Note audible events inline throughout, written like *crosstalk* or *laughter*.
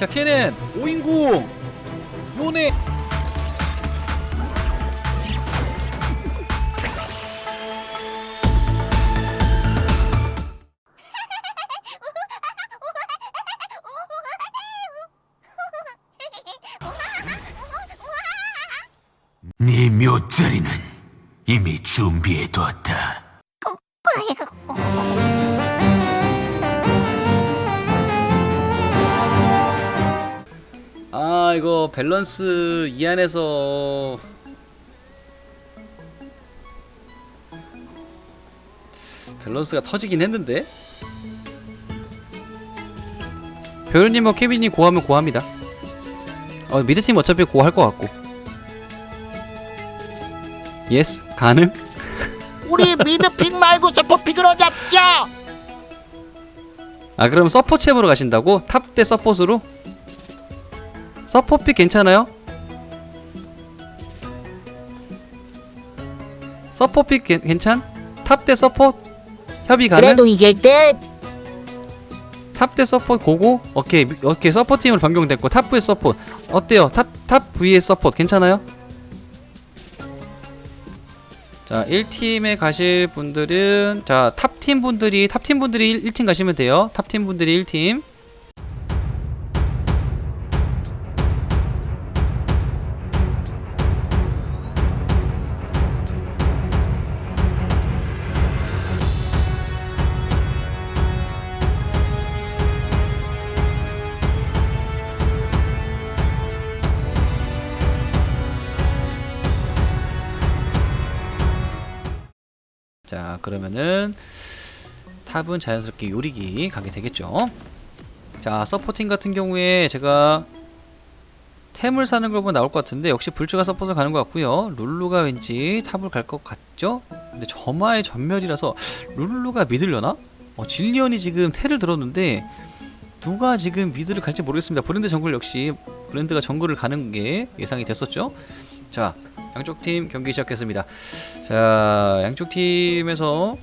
자 캐넨 오인궁 요네 네 묘자리는 이미 준비해뒀다. 이거 밸런스 이 안에서 밸런스가 터지긴 했는데 배우님 뭐 케빈이 고하면 고합니다 어 미드팀 어차피 고할 것 같고 예스 가능? *laughs* 우리 미드픽 말고 서포픽으로 잡자. 아 그럼 서포 챔으로 가신다고? 탑 대 서폿으로? 서포픽 괜찮아요? 서포픽 괜- 괜찮? 탑 대 서폿? 협의 가능? 그래도 이길 듯. 탑 대 서폿 고고? 오케이 미- 오케이 서포트 팀으로 변경됐고 탑 vs 서폿 어때요? 탑, 탑 vs 서폿 괜찮아요? 자 1팀에 가실 분들은 자 탑 팀 분들이 탑 팀 분들이 1, 팀 가시면 돼요 탑 팀 분들이 1팀 자 그러면은 탑은 자연스럽게 요리기 가게 되겠죠? 자 서포팅 같은 경우에 제가 템을 사는 걸 보면 나올 것 같은데 역시 불츠가 서포트를 가는 것 같고요. 룰루가 왠지 탑을 갈 것 같죠? 근데 점화의 전멸이라서 룰루가 미들려나? 어, 질리언이 지금 테를 들었는데 누가 지금 미드를 갈지 모르겠습니다. 브랜드 정글 역시 브랜드가 정글을 가는 게 예상이 됐었죠? 자 양쪽 팀 경기 시작했습니다 자 양쪽 팀에서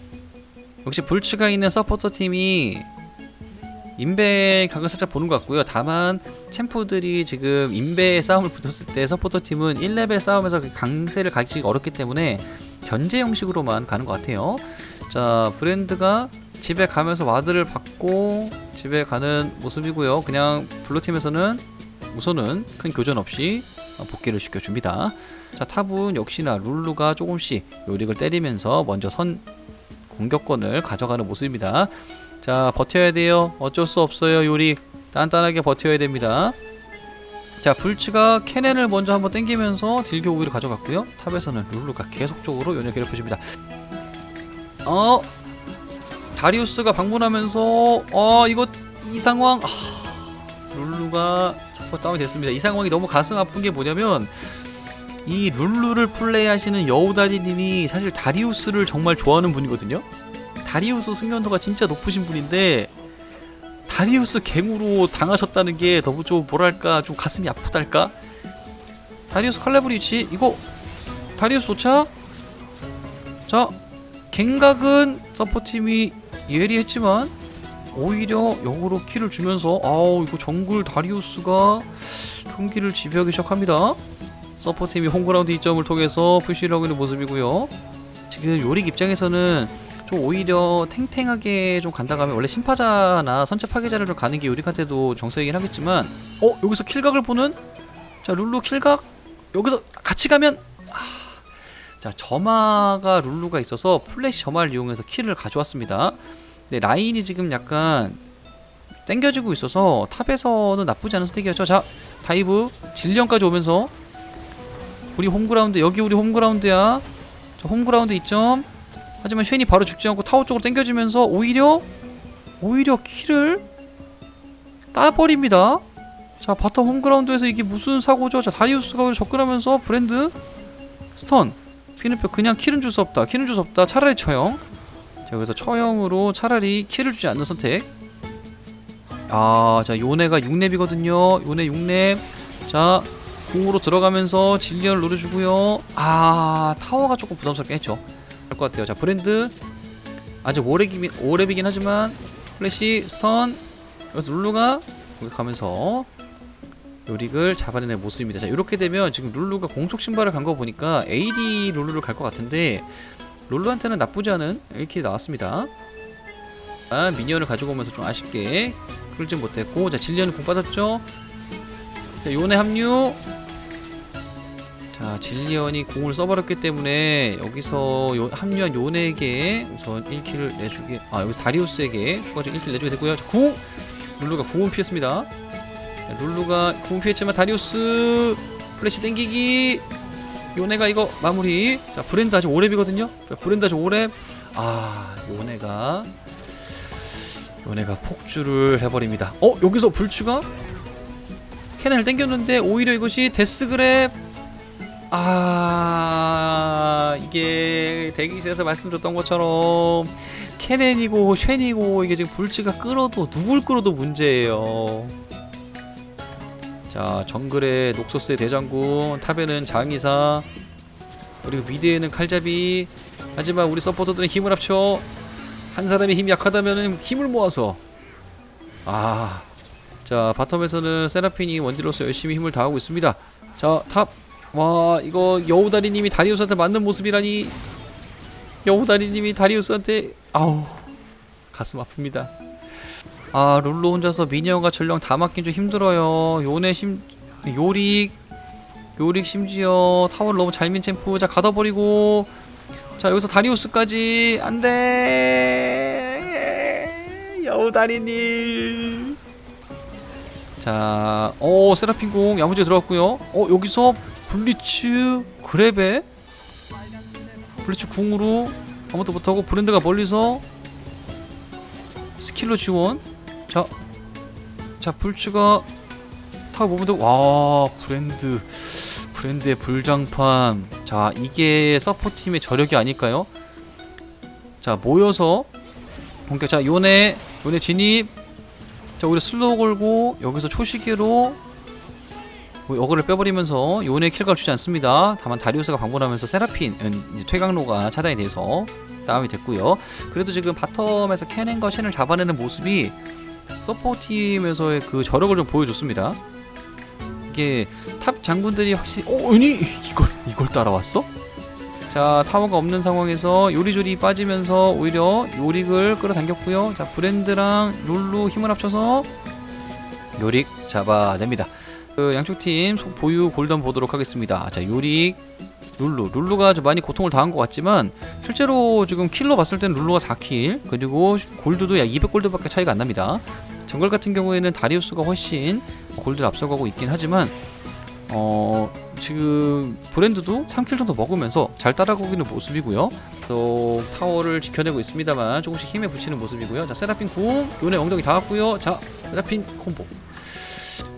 역시 불츠가 있는 서포터 팀이 인베 각을 살짝 보는 것 같고요. 다만 챔프들이 지금 인베 싸움을 붙었을 때 서포터 팀은 1레벨 싸움에서 그 강세를 가지기 어렵기 때문에 견제 형식으로만 가는 것 같아요. 자 브랜드가 집에 가면서 와드를 받고 집에 가는 모습이고요. 그냥 블루 팀에서는 우선은 큰 교전 없이 복귀를 시켜줍니다. 자 탑은 역시나 룰루가 조금씩 요릭을 때리면서 먼저 선 공격권을 가져가는 모습입니다. 자 버텨야 돼요. 어쩔 수 없어요. 요릭 단단하게 버텨야 됩니다. 자 불츠가 캐넨을 먼저 한번 땡기면서 딜교 우위를 가져갔고요. 탑에서는 룰루가 계속적으로 연을 괴롭혀줍니다. 어 다리우스가 방문하면서 어 이거 이 상황 아, 룰루가 첫번 다운이 됐습니다. 이 상황이 너무 가슴 아픈 게 뭐냐면 이 룰루를 플레이하시는 여우다리님이 사실 다리우스를 정말 좋아하는 분이거든요. 다리우스 숙련도가 진짜 높으신 분인데 다리우스 갱으로 당하셨다는 게 너무 좀 뭐랄까 좀 가슴이 아프달까? 다리우스 칼레브리치 이거 다리우스 도착? 자 갱각은 서포팀이 예리했지만 오히려 역으로 키를 주면서 아우 이거 정글 다리우스가 경기를 지배하기 시작합니다. 서포팀이 홈그라운드 이점을 통해서 푸시를 하고 있는 모습이고요. 지금 요릭 입장에서는 좀 오히려 탱탱하게 좀 간다고 하면 원래 심파자나 선체 파괴자를 좀 가는 게 요릭한테도 정석이긴 하겠지만 어 여기서 킬각을 보는 자 룰루 킬각 여기서 같이 가면 아, 자 점화가 룰루가 있어서 플래시 점화를 이용해서 킬을 가져왔습니다. 근데 라인이 지금 약간 땡겨지고 있어서 탑에서는 나쁘지 않은 선택이었죠. 자 다이브 질련까지 오면서 우리 홈그라운드 여기 우리 홈그라운드야. 자 홈그라운드 이점 하지만 쉔이 바로 죽지 않고 타워 쪽으로 당겨지면서 오히려 오히려 키를 따버립니다. 자 바텀 홈그라운드에서 이게 무슨 사고죠? 자 다리우스가 접근하면서 브랜드 스턴 피는표 그냥 킬은 줄수 없다. 킬은 줄수 없다. 차라리 처형. 자 여기서 처형으로 차라리 킬을 주지 않는 선택. 아자 요네가 6렙이거든요. 요네 6렙. 자 궁으로 들어가면서 진리언을 노려주고요. 아 타워가 조금 부담스럽게 했죠. 할 것 같아요. 자 브랜드 아직 오래긴 오래비긴 하지만 플래시 스턴 여기서 룰루가 공격하면서 요릭을 잡아내는 모습입니다. 자 이렇게 되면 지금 룰루가 공속 신발을 간 거 보니까 AD 룰루를 갈 것 같은데 룰루한테는 나쁘지 않은 1킬이 나왔습니다. 아, 미니언을 가지고 오면서 좀 아쉽게 끌지 못했고 자 질리언은 공 빠졌죠. 자 요네 합류. 자 질리언이 공을 써버렸기 때문에 여기서 요, 합류한 요네에게 우선 1킬을 내주게 아 여기서 다리우스에게 추가적으로 1킬 내주게 되고요. 자, 궁 룰루가 궁은 피했습니다. 자, 룰루가 궁 피했지만 다리우스 플래시 땡기기 요네가 이거 마무리. 자 브랜드 아직 5렙이거든요. 자, 브랜드 아직 5렙 아 요네가 요네가 폭주를 해버립니다. 어 여기서 불추가 캐넨을 땡겼는데 오히려 이것이 데스그랩. 아 이게 대기실에서 말씀드렸던 것처럼 캐넨이고 쉔이고 이게 지금 불치가 끌어도 누굴 끌어도 문제예요 자 정글의 녹소스의 대장군 탑에는 장의사 그리고 미드에는 칼잡이. 하지만 우리 서포터들은 힘을 합쳐 한 사람이 힘이 약하다면 힘을 모아서. 아 자 바텀에서는 세라핀이 원딜로서 열심히 힘을 다하고 있습니다. 자 탑. 와 이거 여우다리님이 다리우스한테 맞는 모습이라니. 여우다리님이 다리우스한테 아우 가슴 아픕니다 아 룰루 혼자서 미니언과 전령 다 맞긴 좀 힘들어요. 요네 심 요릭 요릭 심지어 타워를 너무 잘 민 챔프. 자 가둬버리고. 자 여기서 다리우스까지. 안돼. 여우다리님. 자어 세라핀 공 야무지게 들어갔고요. 어 여기서 블리츠 그랩에 블리츠 궁으로 아무것도 못하고 브랜드가 멀리서 스킬로 지원 자, 자 불츠가. 타고 보면 와 브랜드. 브랜드의 불장판. 자 이게 서포팀의 저력이 아닐까요? 자 모여서. 본격 자 요네 요네 진입. 자 오히려 슬로우 걸고 여기서 초시계로 어그를 빼버리면서 요네 킬각을 주지 않습니다. 다만 다리우스가 방문하면서 세라핀은 이제 퇴강로가 차단이 돼서 다음이 됐고요. 그래도 지금 바텀에서 캐넨과 쉔을 잡아내는 모습이 서포팀에서의 그 저력을 좀 보여줬습니다. 이게 탑 장군들이 확실히 어 아니 이걸 이걸 따라왔어? 자 타워가 없는 상황에서 요리조리 빠지면서 오히려 요릭을 끌어당겼고요. 자 브랜드랑 룰루 힘을 합쳐서 요릭 잡아냅니다. 그 양쪽 팀 보유 골든 보도록 하겠습니다. 자 요릭 룰루. 룰루가 좀 많이 고통을 당한 것 같지만 실제로 지금 킬로 봤을 때는 룰루가 4킬. 그리고 골드도 약 200골드밖에 차이가 안 납니다. 정글 같은 경우에는 다리우스가 훨씬 골드를 앞서가고 있긴 하지만 어 지금 브랜드도 3킬 정도 먹으면서 잘 따라가고 있는 모습이고요. 또 타워를 지켜내고 있습니다만 조금씩 힘에 붙이는 모습이고요. 자 세라핀 궁 요네 엉덩이 닿았고요. 자 세라핀 콤보.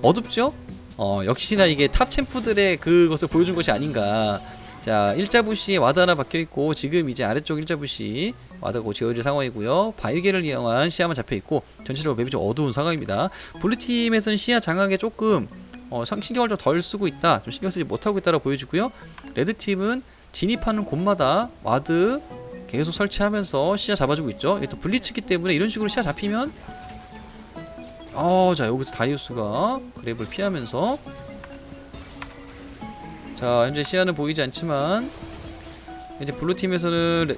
어둡죠? 어 역시나 이게 탑 챔프들의 그것을 보여준 것이 아닌가 자 일자부시에 와드 하나 박혀있고 지금 이제 아래쪽 일자부시 와드가 지어질 상황이고요. 바위계를 이용한 시야만 잡혀있고 전체적으로 맵이 좀 어두운 상황입니다. 블루팀에서는 시야 장악에 조금 어, 상- 신경을 좀 덜 쓰고 있다. 좀 신경 쓰지 못하고 있다라 보여주고요. 레드팀은 진입하는 곳마다 와드 계속 설치하면서 시야 잡아주고 있죠. 이게 또 블리츠기 때문에 이런 식으로 시야 잡히면 어, 자 여기서 다리우스가 그랩을 피하면서 자 현재 시야는 보이지 않지만 이제 블루 팀에서는 레-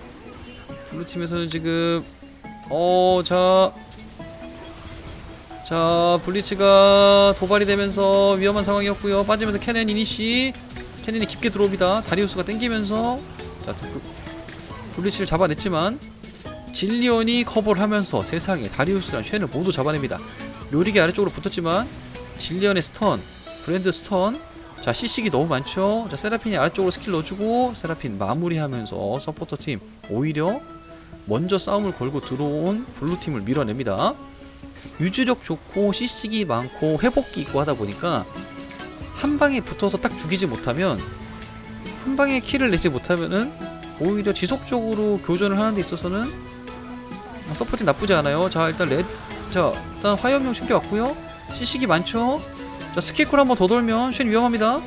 블루 팀에서는 지금 어자 자 블리츠가 도발이 되면서 위험한 상황이었고요. 빠지면서 캐넨 이니시 캐넨이 깊게 들어옵니다. 다리우스가 땡기면서 자 그- 블리츠를 잡아냈지만 질리언이 커버를 하면서 세상에 다리우스랑 쉔을 모두 잡아냅니다. 요리기 아래쪽으로 붙었지만 질리언의 스턴 브랜드 스턴 자 CC기 너무 많죠? 자 세라핀이 아래쪽으로 스킬 넣어주고 세라핀 마무리하면서 서포터 팀 오히려 먼저 싸움을 걸고 들어온 블루 팀을 밀어냅니다. 유지력 좋고 CC기 많고 회복기 있고 하다 보니까 한 방에 붙어서 딱 죽이지 못하면 한 방에 킬을 내지 못하면은 오히려 지속적으로 교전을 하는 데 있어서는 어, 서포팅 나쁘지 않아요. 자 일단 레드 자 일단 화염용 챙겨왔고요. CC기 많죠 자 스킬쿨 한번 더 돌면 쉔 위험합니다.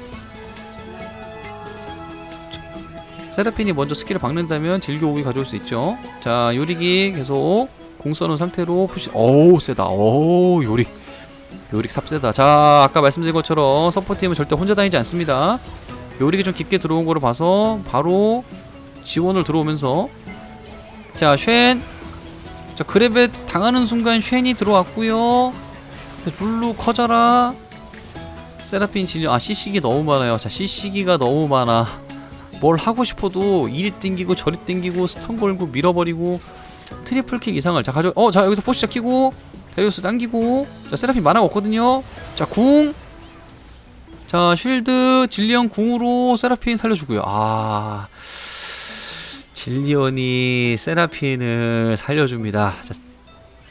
세라핀이 먼저 스킬을 박는다면 딜교 오이 가져올 수 있죠. 자 요릭이 계속 공 써놓은 상태로 푸시 어우 세다. 어우 요릭 요릭 삽세다. 자 아까 말씀드린 것처럼 서포트팀은 절대 혼자 다니지 않습니다. 요릭이 좀 깊게 들어온 거를 봐서 바로 지원을 들어오면서. 자 쉔. 자 그랩에 당하는 순간 쉔이 들어왔고요. 룰루 커져라 세라핀 진료. 아 CC기 너무 많아요. 자 CC기가 너무 많아. 뭘 하고 싶어도 이리 땡기고 저리 땡기고 스턴 걸고 밀어버리고 트리플 킬 이상을. 자 가져 어자 여기서 포시 잡히고 데리우스 당기고. 자 세라핀 만화가 없거든요. 자궁자 쉴드 질리언 궁으로 세라핀 살려주고요. 아 질리언이 세라핀을 살려줍니다. 자,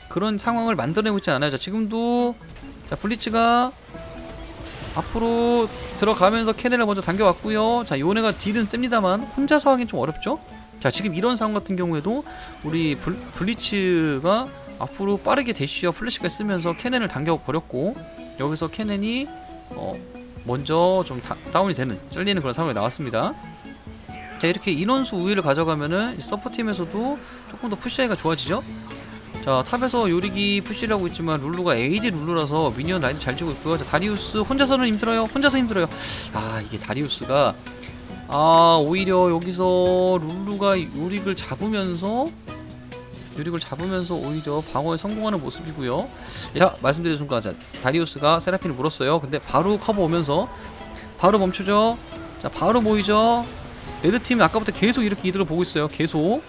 그런 상황을 만들어내고 있지 않아요. 자 지금도 자 블리츠가 앞으로 들어가면서 캐넬을 먼저 당겨왔고요. 자 요네가 딜은 셉니다만 혼자서 하긴 좀 어렵죠? 자 지금 이런 상황 같은 경우에도 우리 블, 블리츠가 앞으로 빠르게 대쉬와 플래시가 쓰면서 캐넨을 당겨버렸고 여기서 캐넨이 어 먼저 좀 다, 다운이 되는 잘리는 그런 상황이 나왔습니다. 자 이렇게 인원수 우위를 가져가면은 서포팀에서도 조금 더 푸시하기가 좋아지죠 자 탑에서 요리기 푸시를 하고 있지만 룰루가 AD 룰루라서 미니언 라인 잘 치고 있고요. 자 다리우스 혼자서는 힘들어요. 혼자서 힘들어요. 아 이게 다리우스가 아 오히려 여기서 룰루가 요릭을 잡으면서 요릭을 잡으면서 오히려 방어에 성공하는 모습이고요. 자 말씀드린 순간 자 다리우스가 세라핀을 물었어요. 근데 바로 커버 오면서 바로 멈추죠. 자 바로 모이죠. 레드팀은 아까부터 계속 이렇게 이득을 보고 있어요. 계속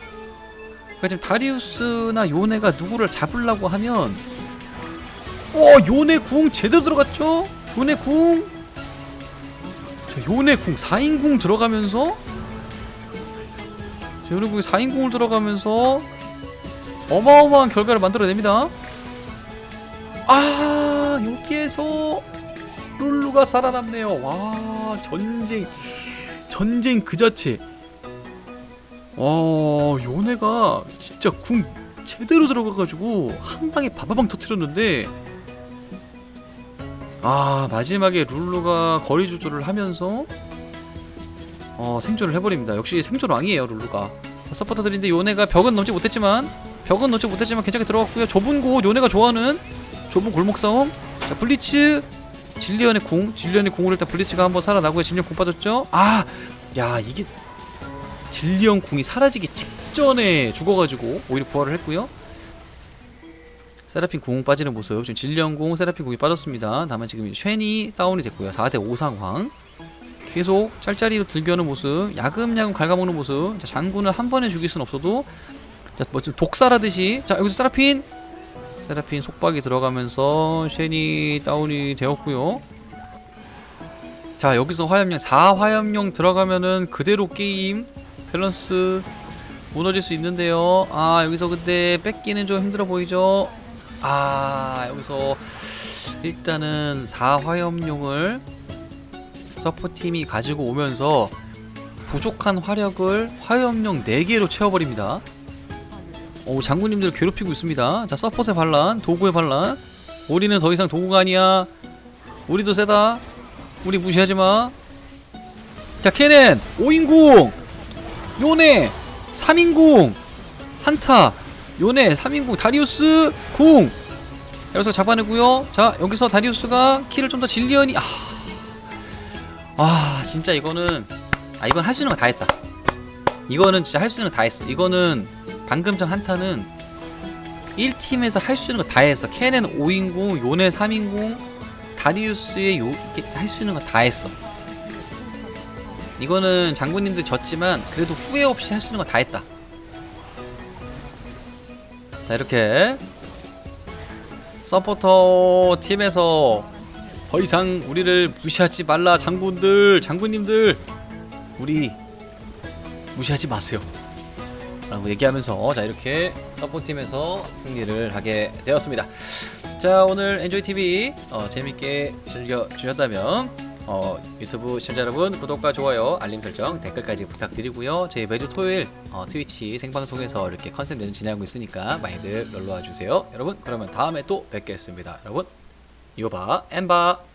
그러니까 지금 다리우스나 요네가 누구를 잡으려고 하면 어 요네 궁 제대로 들어갔죠? 요네 궁? 자, 요네 궁 4인 궁 들어가면서 자, 요네 궁이 4인 궁을 들어가면서 어마어마한 결과를 만들어냅니다. 아 여기에서 룰루가 살아남네요. 와 전쟁 전쟁 그 자체 와 요네가 진짜 궁 제대로 들어가가지고 한 방에 바바방 터트렸는데 아 마지막에 룰루가 거리 조절을 하면서 어 생존을 해버립니다. 역시 생존 왕이에요 룰루가. 서포터들인데 요네가 벽은 넘지 못했지만 벽은 넘지 못했지만 괜찮게 들어갔고요. 좁은 곳 요네가 좋아하는 좁은 골목 싸움. 자 블리츠. 질리언의 궁 질리언의 궁으로 일단 블리츠가 한번 살아나고요. 질리언 궁 빠졌죠? 아야 이게 질리언 궁이 사라지기 직전에 죽어가지고 오히려 부활을 했고요. 세라핀 궁 빠지는 모습. 지금 질리언 궁, 세라핀 궁이 빠졌습니다. 다만 지금 쉔이 다운이 됐고요. 4대 5 상황. 계속 짤짤이로 들겨오는 모습, 야금야금 갉아먹는 모습. 자, 장군을 한 번에 죽일 순 없어도 자, 뭐좀 독살하듯이. 자, 여기서 세라핀, 세라핀 속박이 들어가면서 쉔이 다운이 되었고요. 자, 여기서 화염용 4화염용 들어가면은 그대로 게임 밸런스 무너질 수 있는데요. 아 여기서 근데 뺏기는 좀 힘들어 보이죠. 아 여기서 일단은 4화염용을 서포팀이 가지고 오면서 부족한 화력을 화염용 4개로 채워버립니다. 오 장군님들 괴롭히고 있습니다. 자 서폿의 반란, 도구의 반란. 우리는 더 이상 도구가 아니야. 우리도 세다. 우리 무시하지 마. 자 캐넨 5인궁 요네 3인궁 한타 요네 3인궁 다리우스 궁. 여기서 잡아내고요. 자 여기서 다리우스가 키를 좀 더 질리언이 아, 아 진짜 이거는 아 이건 할 수 있는 거 다 했다. 이거는 진짜 할 수 있는 거 다 했어. 이거는 방금 전 한타는 1팀에서 할 수 있는 거 다 했어 캐넨 5인궁 요네 3인궁 다리우스의 요 할 수 있는 거 다 했어 이거는 장군님들 졌지만 그래도 후회 없이 할 수 있는 거다 했다. 자 이렇게 서포터 팀에서 더 이상 우리를 무시하지 말라 장군들 장군님들 우리 무시하지 마세요. 라고 얘기하면서 자 이렇게 서포트 팀에서 승리를 하게 되었습니다. 자 오늘 엔조이 TV 어, 재밌게 즐겨 주셨다면 어, 유튜브 시청자 여러분 구독과 좋아요 알림 설정 댓글까지 부탁드리고요. 저희 매주 토요일 어, 트위치 생방송에서 이렇게 컨셉 내는 진행하고 있으니까 많이들 놀러와 주세요. 여러분 그러면 다음에 또 뵙겠습니다. 여러분 요바 엠바